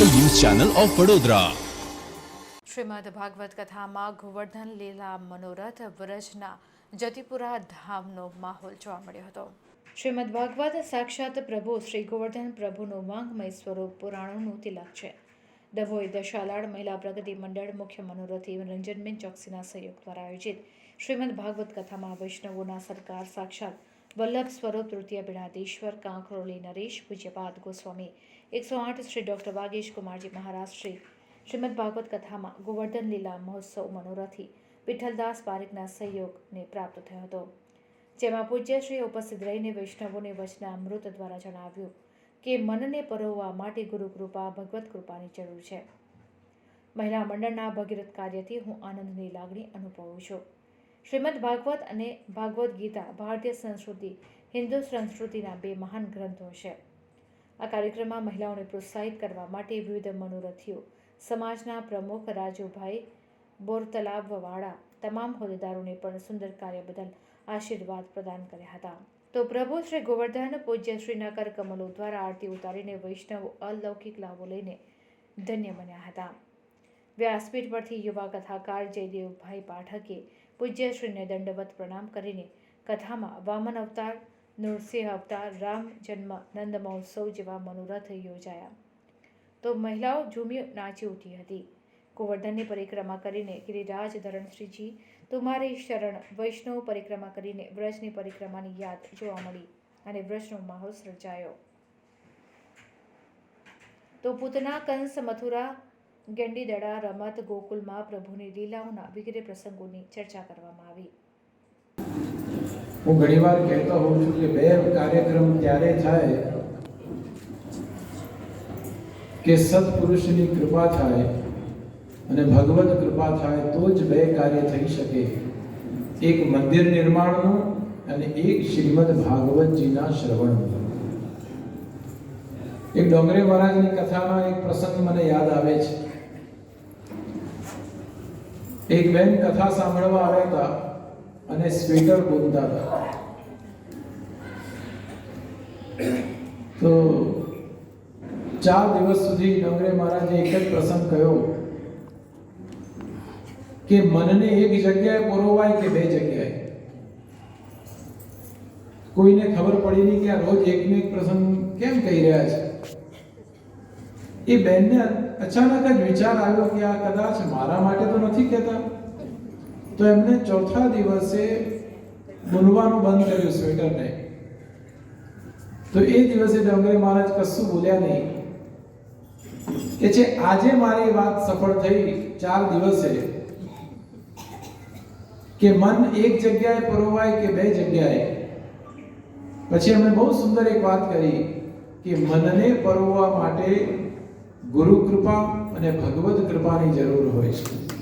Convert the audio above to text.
Channel of Vadodara. Shrimad Bhagavat કથામાં ગોવર્ધન લીલા મનોરથ વ્રજના જતિપુરા ધામનો માહોલ જોવા મળ્યો હતો. શ્રીમદ ભાગવત સાક્ષાત પ્રભુ શ્રી ગોવર્ધન પ્રભુનું વાંગમય સ્વરૂપ પુરાણોનું તિલક છે. ડભોઈ દશાલાડ મહિલા પ્રગતિ મંડળ મુખ્ય મનોરથી રંજનબેન ચોકસીના સહયોગ દ્વારા આયોજિત શ્રીમદ ભાગવત કથામાં વૈષ્ણવોના સરકાર સાક્ષાત વલ્લભ સ્વરૂપ તૃતીય પીડાધીશ્વર કાંકરોલી નરેશ, પૂજ્યપાદ ગોસ્વામી, એકસો આઠ શ્રી ડૉક્ટર વાગેશ કુમારજી મહારાજ શ્રી શ્રીમદ ભાગવત કથામાં ગોવર્ધન લીલા મહોત્સવ મનોરથી વિઠ્ઠલદાસ પારેખના સહયોગને પ્રાપ્ત થયો હતો. જેમાં પૂજ્યશ્રી ઉપસ્થિત રહીને વૈષ્ણવોને વચના અમૃત દ્વારા જણાવ્યું કે મનને પરોવવા માટે ગુરુકૃપા, ભગવત કૃપાની જરૂર છે. મહિલા મંડળના ભગીરથ કાર્યથી હું આનંદની લાગણી અનુભવું છું. શ્રીમદ ભાગવત અને ભાગવદ્ ગીતા ભારતીય સંસ્કૃતિ, હિન્દુ સંસ્કૃતિના બે મહાન ગ્રંથો છે. આ કાર્યક્રમમાં મહિલાઓને પ્રોત્સાહિત કરવા માટે વિવિધ મનોરથીઓ, સમાજના પ્રમુખ રાજુભાઈ બોરતલાબવાળા, તમામ હોદ્દેદારોને પણ સુંદર કાર્ય બદલ આશીર્વાદ પ્રદાન કર્યા હતા. તો પ્રભુ શ્રી ગોવર્ધન પૂજ્ય શ્રીનગર કમલો દ્વારા આરતી ઉતારીને વૈષ્ણવો અલૌકિક લાભો લઈને ધન્ય બન્યા હતા. વ્યાસપીઠ પરથી યુવા કથાકાર જયદેવભાઈ પાઠકે પૂજ્ય શ્રીને દંડવત પ્રણામ કરીને કથામાં વામન અવતાર, નૃસિંહ અવતાર, રામ જન્મ, નંદ મહોત્સવ જેવા મનોરથ યોજાયા. તો મહિલાઓ ઝૂમી નાચી ઉઠી હતી. ગોવર્ધનની પરિક્રમા કરીને ગિરિરાજ ધરણશ્રીજી, તુમારી શરણ, વૈષ્ણવ પરિક્રમા કરીને વ્રજની પરિક્રમાની યાદ જોવા મળી અને વ્રજનો માહોલ સર્જાયો. તો પૂતના કંસ મથુરા ગેંડીદડા, રમત, ગોકુલમાં પ્રભુની લીલાઓના વગેરે પ્રસંગોની ચર્ચા કરવામાં આવી. હું ઘણીવાર કહેતો હોઉં છું કે બે કાર્યક્રમ ત્યારે થાય કે સત્પુરુષની કૃપા થાય અને ભગવત કૃપા થાય તો જ બે કાર્ય થઈ શકે. એક મંદિર નિર્માણનું અને એક શ્રીમદ ભાગવતજીના શ્રવણનું. એક ડોંગરે મહારાજની કથામાં એક પ્રસંગ મને યાદ આવે છે. એક બેન કથા સાંભળવા આવ્યા હતા અને સ્વેટર બુનતા હતા. તો ચાર દિવસ સુધી ડોંગરે મહારાજે એક જ પ્રસંગ કહ્યો કે મનને એક જગ્યાએ પરોવાય કે બે જગ્યાએ? કોઈને ખબર પડી નહીં કે આ રોજ એકનો એક પ્રસંગ કેમ કહી રહ્યા છે? એ બેનને અચાનક જ વિચાર આવ્યો કે આ કદાચ મારા માટે તો નથી કહેતા. તો એમને ચોથા દિવસે બોલવાનું બંધ કર્યું સ્વેટરને. તો એ દિવસે ડોંગરે મહારાજ કશું બોલ્યા નહીં. કે છે, આજે મારી વાત સફળ થઈ ચાર દિવસે. કે મન એક જગ્યાએ પરોવાય કે બે જગ્યાએ. પછી એમણે બહુ સુંદર એક વાત કરી કે મનને પરોવવા માટે ગુરુ કૃપા અને ભગવદ કૃપાની જરૂર હોય છે.